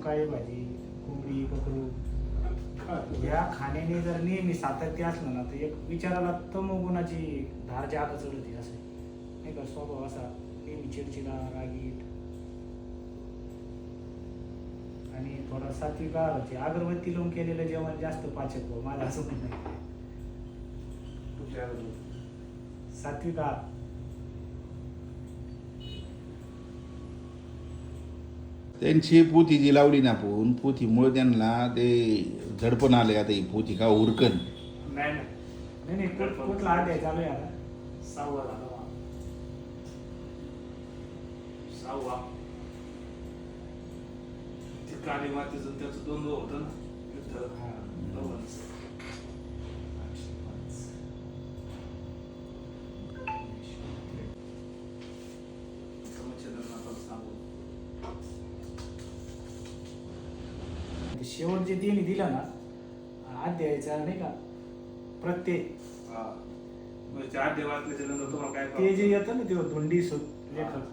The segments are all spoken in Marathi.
काही भाजी कोंबडी बकरू या खाण्याने जर नेहमी सातत्य असलं ना तर एक विचाराला तमोगुणाची धार जागा चढवते असं. नाही का? स्वभाव असा नेहमी चिडचिडा रागीट. आणि थोडा सात्विक आहार होते अगरबत्ती लावून केलेलं जेवण जास्त पाचक हो माझं असं म्हणणं आहे. सात्विक आहार त्यांची पोथी जी लावली ना आपण पोथीमुळे त्यांना ते झडपण आले. आता ही पोथी का उरकन? नाही नाही. नाही नाही कुठ- कुठला अध्याय चालू आहे आता? सहावा झाला. सहावा. ते काली मातेचं त्याचं द्वंद्व होतं ना युद्ध. हा. शेवट जे त्यांनी दिलं ना अध्यायाचा नाही का प्रत्येक हा. मग चार तुम्हाला काय ते जे? येतं ना ते धोंडी सुत लेखक.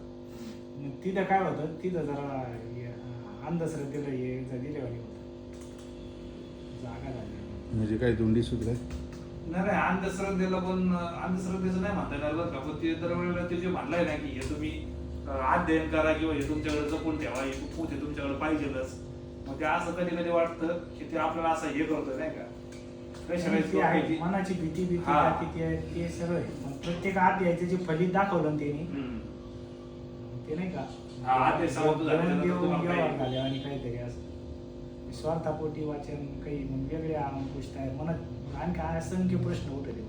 मग तिथं काय होतं तिथं जरा अंधश्रद्धेला हे दिल्यावानी होतं. जागा झाली. म्हणजे काय दोंडी सुद्धा? नाही नाही अंधश्रद्धेला पण अंधश्रद्धेचं नाही म्हणता येणार बरं का पण ते दरवेळेला ते जे म्हणलंय ना की हे तुम्ही अध्ययन करा किंवा हे तुमच्याकडे जपून ठेवा हे पोथे तुमच्याकडे पाहिजेलच. मग ते असं कधी कधी वाटतं की ते आपल्याला असं हे करतं नाही का? ते आहे? मनाची भीती भीती हा. जाती ते ते सगळं आहे. मग प्रत्येक अध्यायाचं जे फलित दाखवलं ना त्यांनी. ते नाही का? हा, समाप्त देऊन काही- आणि काहीतरी असं. स्वार्थापोटी वाचन काही मग वेगळे गोष्ट आहे मनात आणखी असंख्य प्रश्न उठले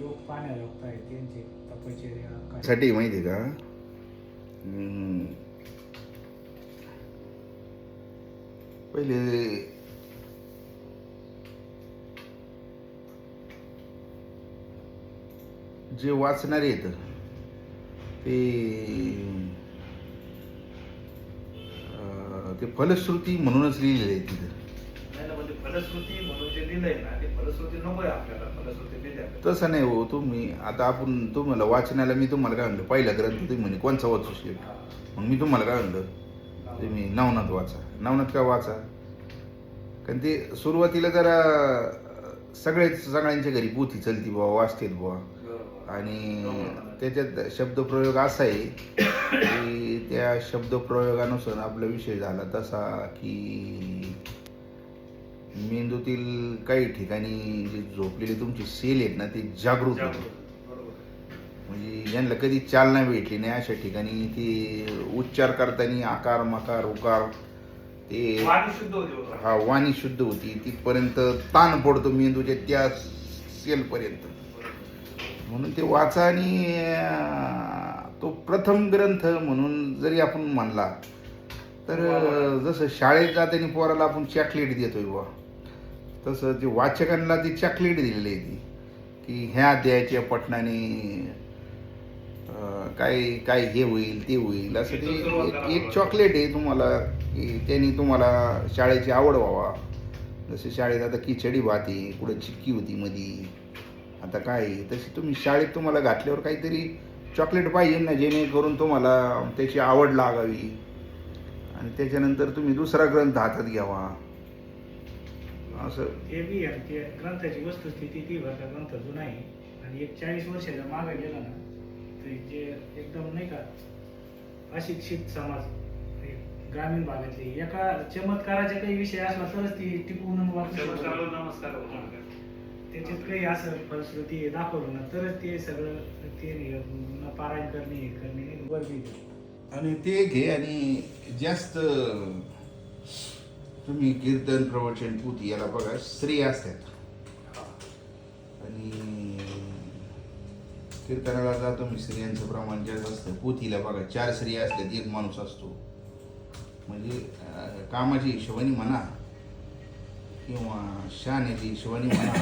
योग पाण्या लोक आहेत त्यांचे तपश्चर्या काय- साठी माहिती आहे का. पहिले जे वाचणारे आहेत ते अं, ते फलश्रुती म्हणूनच लिहिलेले आहे तिथं. फलश्रुती म्हणून जे ना ते फलश्रुती नकोय आपल्याला फलश्रुती आपल्याला. तसं नाही हो तुम्ही आता आपण तुम्हाला वाचनाला मी तुम्हाला काय म्हणलं पहिला ग्रंथ तुम्ही म्हणे कोणचा वाचू शकेल. मग मी तुम्हाला काय म्हणलं तुम्ही नवनाथ वाचा नवनाथ का वाचा कारण ते सुरुवातीला जरा सगळेच सगळ्यांच्या घरी पोथी चलती बुवा वाचतेत बुवा. आणि त्याच्यात शब्दप्रयोग असा आहे की त्या शब्दप्रयोगानुसार आपला विषय झाला तसा की मेंदूतील काही ठिकाणी जे झोपलेले तुमचे सेल आहेत ना ते जागृत होते. म्हणजे ज्यांना कधी चालना भेटली नाही अशा ठिकाणी ते उच्चार करताना आकार मकार उकार ते. हा वाणी शुद्ध होती. तिथपर्यंत ताण पडतो मेंदूच्या त्या सेलपर्यंत म्हणून ते वाचा आणि तो प्रथम ग्रंथ म्हणून जरी आपण म्हणला तर जसं शाळेत जाताना पोराला आपण चॉकलेट देतोय बुवा. तसं ते वाचकांना ती चॉकलेट दिलेली आहे ती की ह्या अध्यायाच्या अं, काय काय हे होईल ते होईल असं ते एक- चॉकलेट आहे तुम्हाला की त्यांनी तुम्हाला शाळेची आवड व्हावा. जसे शाळेत आता खिचडी भात आहे कुठं चिक्की होती मधी. आता काय तशी तुम्ही शाळेत तुम्हाला घातल्यावर काहीतरी चॉकलेट पाहिजे ना जेणेकरून तुम्हाला त्याची आवड लागावी. आणि त्याच्यानंतर तुम्ही दुसरा ग्रंथ हातात घ्यावा. असं ते बी आहे ते ग्रंथाची वस्तुस्थिती ती का ग्रंथ जुना आहे आणि एक चाळीस वर्षाच्या मागे गेला ना तर जे एकदम नाही का अशिक्षित समाज ग्रामीण भागातले एका चमत्काराचे काही विषय असला तरच ती टिकवून वाचू. नमस्कार. त्याच्यात काही असं फलश्रुती दाखवलं ना तरच ते सगळं ते न पारायण करणे हे करणे गरजेचं आहे. आणि ते घे आणि जास्त तुम्ही कीर्तन प्रवचन पुती याला बघा स्त्री असतात. आणि कीर्तनाला जातो मी स्त्रियांचं प्रमाण जास्त असतं. पोथीला बघा चार स्त्रिया असतात एक माणूस असतो. म्हणजे कामाची हिशोबाने म्हणा किंवा शहाण्याची हिशोबाने म्हणा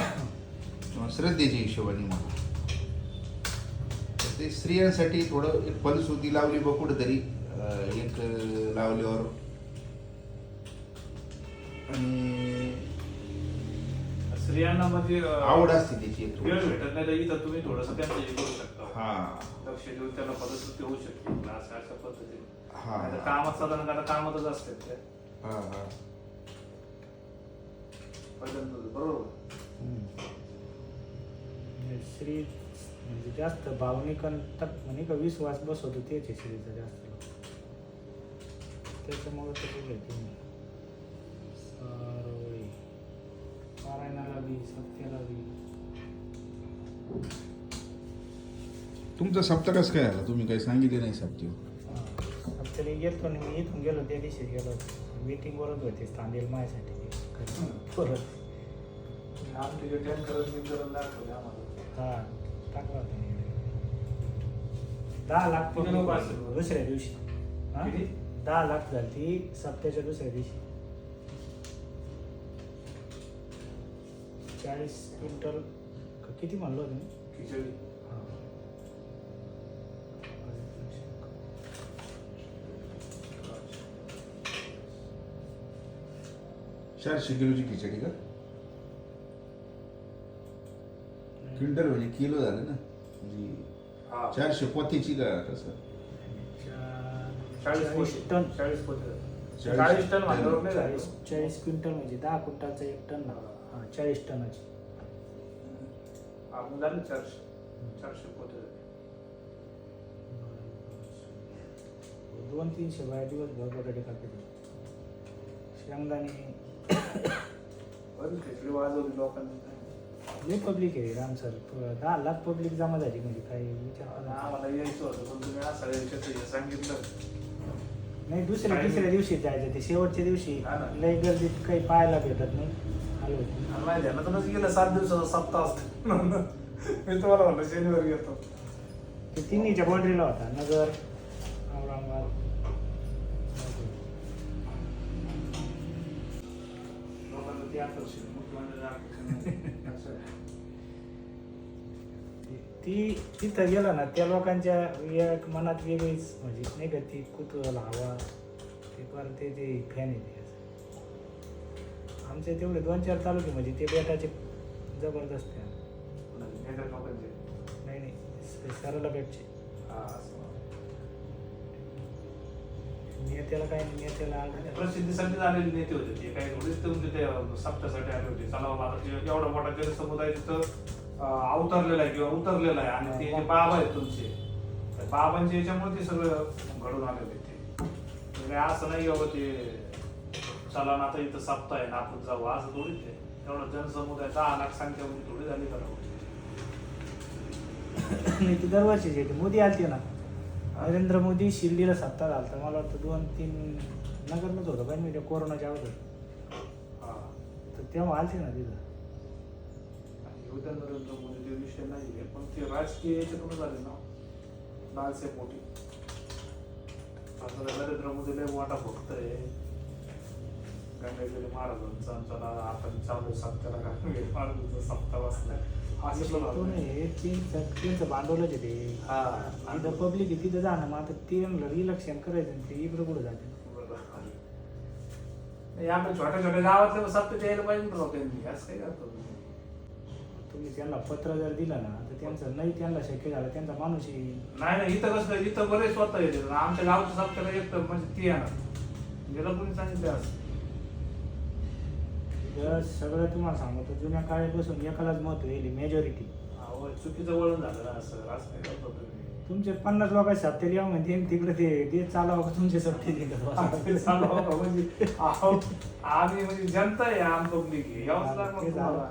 किंवा श्रद्धेच्या हिशोबाने म्हणा. ते स्त्रियांसाठी थोडं एक फलसुती लावली बघ कुठंतरी एक लावल्यावर. आणि स्त्रियांना म्हणजे आवड असते त्याची एक वेळ थोडी. भेटत नाही तर इथं तुम्ही थोडस त्यांचं हे करू शकता. हा. लक्ष देऊन त्याला पद्धत होऊ शकते क्लास अशा पद्धतीने. हा. नाहीतर कामात साधारण आता कामातच असतात ते हा हा. पहिल्यांदा बरोबर? श्री म्हणजे जास्त भावनिक आणि तक म्हणजे का विश्वास बसवतो तेच आहे श्रीचा जास्त त्याच्यामुळे ते बोलले की तुमचा सप्ताह कसं काय आला तुम्ही काही सांगितले नाही सप्ती सत्याला गेलो आणि मी इथून गेलो त्या दिवशी गेलो मीटिंग वरच होते तांदेल माझ्यासाठी परत हा टाकला होता मी. दहा लाख किती लोकं असतील? दुसऱ्या दिवशी हा? किती? दहा लाख झाली ती सप्त्याच्या दुसऱ्या दिवशी चाळीस क्विंटल क- किती म्हणलो तुम्ही खिचडी हा. चारशे किलोची खिचडी का क्विंटल म्हणजे किलो झालं ना म्हणजे हा. चारशे पोतीची का कसं चाळीस. टन चाळीस पोते. चाळीस टन चाळीस झालं. चाळीस क्विंटल म्हणजे दहा क्विंटलचा एक टन ना हा चाळीस टनाची. हा, चारशे चारशे पोते. दोन तीनशे बाया दिवसभर बटाटे कापते शेंगदाणे बरं खिचडी वाजवली लोकांनी लई पब्लिक आहे राम सर दहा लाख पब्लिक जमा झाली म्हणजे काही विचार करा. आम्हाला यायचं होतं पण तुम्ही असं हे सांगितलं. नाही दुसऱ्या तिसऱ्या दिवशी जायचं ते शेवटच्या दिवशी. हा ना. लई गर्दीत काही पाहायला भेटत नाही. आलो होतो. आणि माझ्या ध्यानातूनच गेलं सात दिवसाचा सप्ताह असतो. मी तुम्हाला म्हणलं शनिवारी येतो ते तिन्हीच्या बाउंड्रीला होता नगर औरंगाबाद. लोकांना ते आकर्षण मुख्यमंत्री आकर्षण. असं. ती तिथं गेलं ना त्या लोकांच्या एक मनात वेगळीच म्हणजे नाही का ती कुतूहल हवा ते पर ते ते फॅन येते आमचे तेवढे दोन चार तालुके म्हणजे ते बेटाचे जबरदस्त लोकांचे नाही नाही सरला बेटचे. नेत्याला काय नाही, नेत्याला आलं प्रसिद्धीसाठी आलेले नेते होते ते. काही थोडेच ते म्हणजे ते सप्त्यासाठी आले होते. चला बाबा एवढा मोठा जनसमुदाय तिथं अवतरलेला आहे किंवा उतरलेला आहे. आणि ते जे बाबा आहेत तुमचे त्या बाबांच्या याच्यामुळे ते सगळं घडून आलेले ते. म्हणजे असं नाही बाबा ते चला ना आता इथं सप्ताह आहे ना आपण जाऊ. असं थोडीच आहे. एवढा जनसमुदाय दहा लाख संख्या म्हणजे थोडी झाली नाही ती दरवर्षीच येते. मोदी आलते ना. नरेंद्र मोदी शिर्डीला सत्ता झालता मला वाटतं दोन तीन नगरलाच होतं. पण मी कोरोनाच्या अगोदर. हा. तर तेव्हा आलते ना तिथं. उद्या नरेंद्र मोदी ते विषय नाही आहे पण ते राजकीय याच्यातूनच आले ना. लालसे पोटी आता नरेंद्र मोदी लय मोठा भक्त आहे गंगागिरी महाराजांचा आमचा आता चालू सप्त्याला गंगागिरी महाराजांचा सप्ताह. नाही त्यांचं त्यांचं भांडवलच आहे ते. हा. पब्लिक आहे तिथं जाणं मग आता ते इलेक्शन करायचं ते इकडं कुठं जाते? छोट्या छोट्या गावातल्या सप्त्यात यायला पाहिजे ना असं काय करतो? तुम्ही? त्यांना पत्र जर दिलं ना तर त्यांचं नाही त्यांना शक्य झालं त्यांचा माणूस येईल. नाही नाही इथं कसं इथं बरेच स्वतः येते. आमच्या गावच्या सप्त्याला एक म्हणजे ती येणार. गेलं कोणी सांगितलं असं? सगळं तुम्हाला सांगतो जुन्या काळापासून एकालाच मत होईल मेजॉरिटी अहो, चुकीचं वळण झालं ना असं असं काय करतो तुम्ही तुमचे पन्नास लोकांचे सप्ते यावं म्हणते आणि तिकडे ते ते चालावं का तुमचे सप्ते म्हणजे आम्ही म्हणजे जनता आहे आम पब्लिक आहे यावंच लागणार ते तुम्हाला.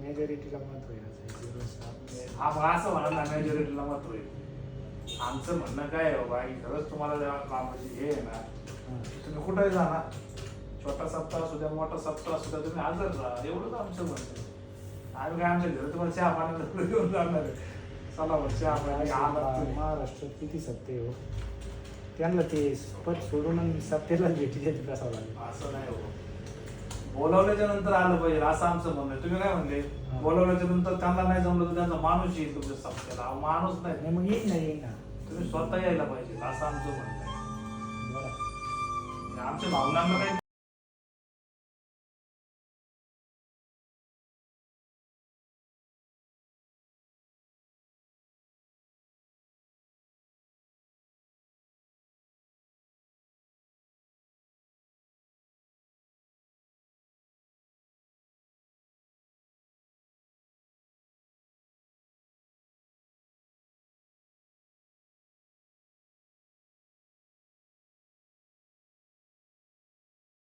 मेजॉरिटीला मत होईल असं zero sum. हा मग असं म्हणा ना मेजॉरिटीला मत होईल आमचं म्हणणं काय आहे बाबा की खरंच तुम्हाला जेव्हा म्हणजे हे आहे ना हा. तुम्ही कुठेही जा ना छोटा सप्ताह असू द्या मोठा सप्ताह असू द्या तुम्ही हजर राहा एवढंच आमचं म्हणणं आहे. आम्ही काय आमच्या घरी तुम्हाला चहा पाण्याला घेऊन जाणार आहे चला बरं चहा पाणी आला तुम्ही. महाराष्ट्रात किती सत्ते हो? त्यांना ते पद सोडून आणि सत्तेलाच भेटी कसावं लागेल. असं नाही हो. बोलावल्याच्या नंतर आलं पाहिजे असं आमचं म्हणणं आहे. तुम्ही काय म्हणले? हा. बोलावल्याच्या नंतर त्यांना नाही जमलं तर त्यांचा माणूस येईल तुमच्या सप्त्याला अहो, माणूस नाही. नाही मग येईल ना येईल ना. तुम्ही स्वतः यायला पाहिजे असं आमचं म्हणणं आहे. बरं. आमच्या भावनांना काही